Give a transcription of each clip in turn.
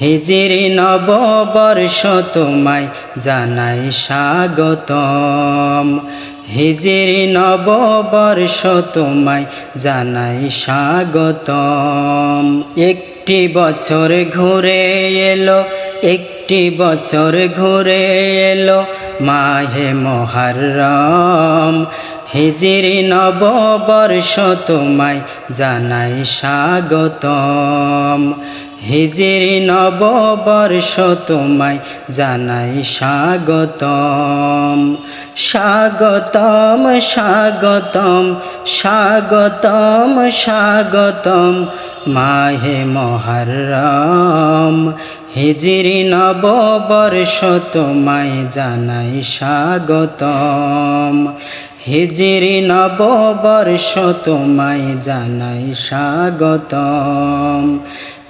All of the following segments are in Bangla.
হিজির নববর্ষ তোমায় জানাই স্বাগতম। হিজির নববর্ষ তোমায় জানাই স্বাগতম। একটি বছর ঘুরে এলো, একটি বছর ঘুরে এলো মাহে মহারম হিজির নববর্ষ তোমায় জানাই স্বাগতম। হিজির নববর্ষ তোমায় জানাই স্বাগতম। স্বাগতম স্বাগতম স্বাগতম স্বাগতম মাহে মহারম। হিজিরি নববর্ষ তোমায় জানাই স্বাগতম। হিজিরি নববর্ষ তোমায় জানাই স্বাগতম।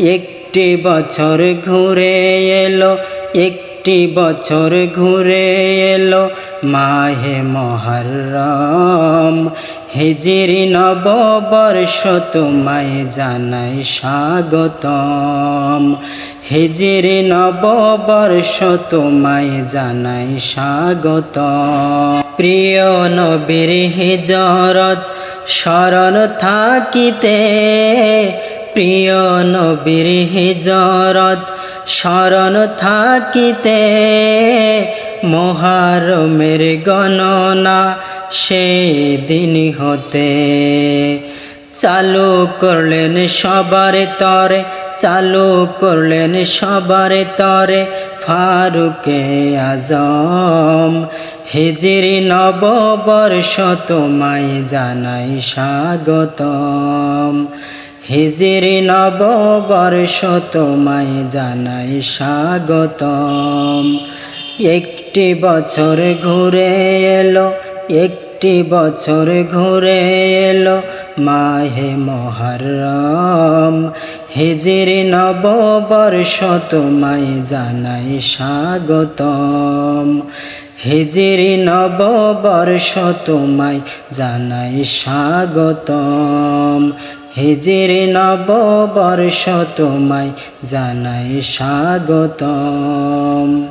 একটি বছর ঘুরে এলো, একটি বছর ঘুরে এলো মাহে মহারম। হিজিরি নববর্ষ তোমায় জানাই স্বাগতম। হিজিরি নববর্ষ তোমায় জানাই স্বাগতম। প্রিয় নবীর হিজরত শরণ থাকিতে। প্রিয় নবীর হিজরত শরণ থাকিতে। মহারমের গণনা সেদিন হতে। চালু করলেন সবার তরে চালু করলেন সবার তরে ফারুকে আজম। হিজিরি নববর্ষ তোমায় জানাই স্বাগতম। হিজিরি নববর্ষ তোমায় জানাই স্বাগতম। একটি বছর ঘুরে এলো, একটি বছর ঘুরে এলো মাহে মহারম। হিজিরি নববর্ষ তোমায় জানাই স্বাগতম। হিজিরি নববর্ষ তোমায় জানাই স্বাগতম। হিজিরি নববর্ষ তোমায় জানাই স্বাগতম।